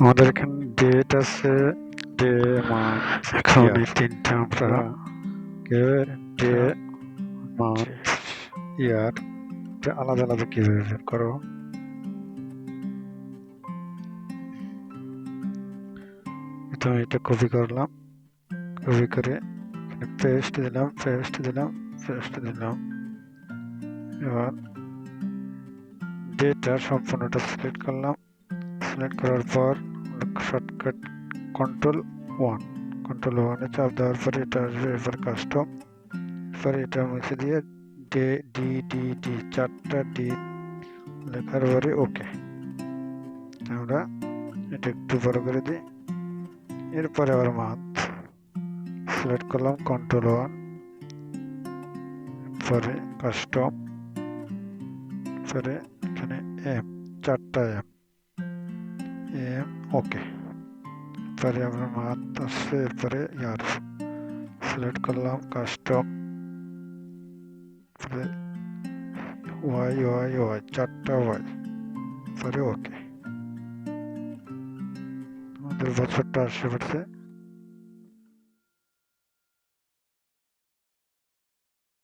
আমাদের এখানে ডেট আছে ডে মান্থ এখন এই তিনটা আমরা ডে মান্থ ইয়ার আলাদা আলাদা কীভাবে বের করো। প্রথমে এটা কপি করলাম। কপি করে পেস্ট দিলাম পেস্ট দিলাম পেস্ট দিলাম। এবার ডেটা সম্পূর্ণটা সিলেক্ট করলাম। সিলেক্ট করার পর শর্টকাট কন্ট্রোল ওয়ান কন্ট্রোল ওয়ানে চাপ দেওয়ার পরে এটা আসবে এরপর কাস্টম এরপর এটা মুছে দিয়ে ডে ডি ডি ডি চারটা ডি লেখার পরে ওকে আমরা এটা একটু বড় করে দিই। এরপরে আবার মান্থ সিলেক্ট করলাম কন্ট্রোল ওয়ান পরে কাস্টম পরে এখানে এম চারটা এম এম ওকে এরপরে আমরা মান্থ আসছে এরপরে ইয়ার সিলেক্ট করলাম কাস্টম পরে ওয়াই ওয়াই ওয়াই চারটা ওয়াই পরে